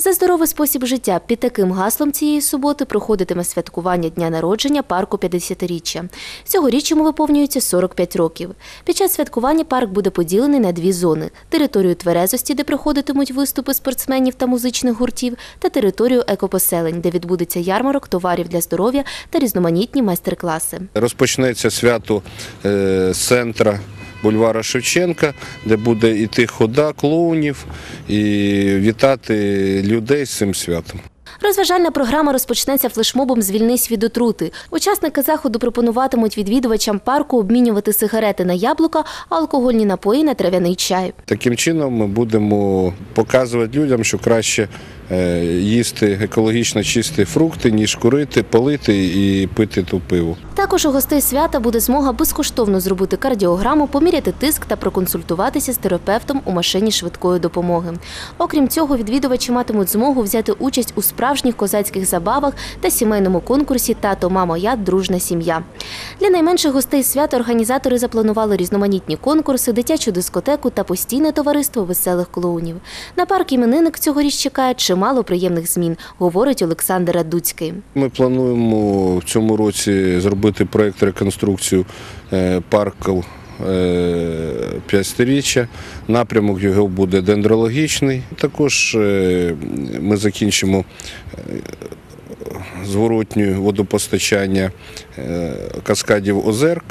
За здоровий спосіб життя під таким гаслом цієї суботи проходитиме святкування дня народження парку 50-річчя. Цьогоріч йому виповнюється 45 років. Під час святкування парк буде поділений на дві зони: територію тверезості, де проходитимуть виступи спортсменів та музичних гуртів, та територію екопоселень, де відбудеться ярмарок товарів для здоров'я та різноманітні майстер-класи. Розпочнеться свято е, центра бульвара Шевченка, де буде іти хода клоунів і вітати людей з цим святом. Розважальна програма розпочнеться флешмобом Звільнись від отрути. Учасники заходу пропонуватимуть відвідувачам парку обмінювати сигарети на яблука, алкогольні напої на трав'яний чай. Таким чином ми будемо показувати людям, що краще е, їсти екологічно чисті фрукти, ніж курити, палити і пити ту пиво. Також у гостей свята буде змога безкоштовно зробити кардіограму, поміряти тиск та проконсультуватися з терапевтом у машині швидкої допомоги. Окрім цього, відвідувачі матимуть змогу взяти участь у справжніх козацьких забавах та сімейному конкурсі Тато, мамо, я дружна сім'я. Для найменших гостей свята організатори запланували різноманітні конкурси, дитячу дискотеку та постійне товариство веселих клоунів. На парк іменинник цьогоріч чекає чимало приємних змін, говорить Олександр Радуцький. Ми плануємо в цьому році зробити проєкт реконструкцію е, парку е, 50-річчя. Напрямок його буде дендрологічний. Також е, ми закінчимо зворотню водопостачання каскадів Озерк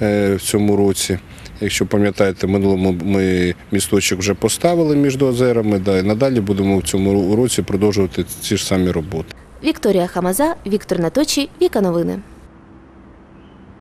в цьому році. Якщо пам'ятаєте, минулому ми місточок вже поставили між озерами. Да, і надалі будемо в цьому році продовжувати ці ж самі роботи. Вікторія Хамаза, Віктор Наточі, Віка Новини.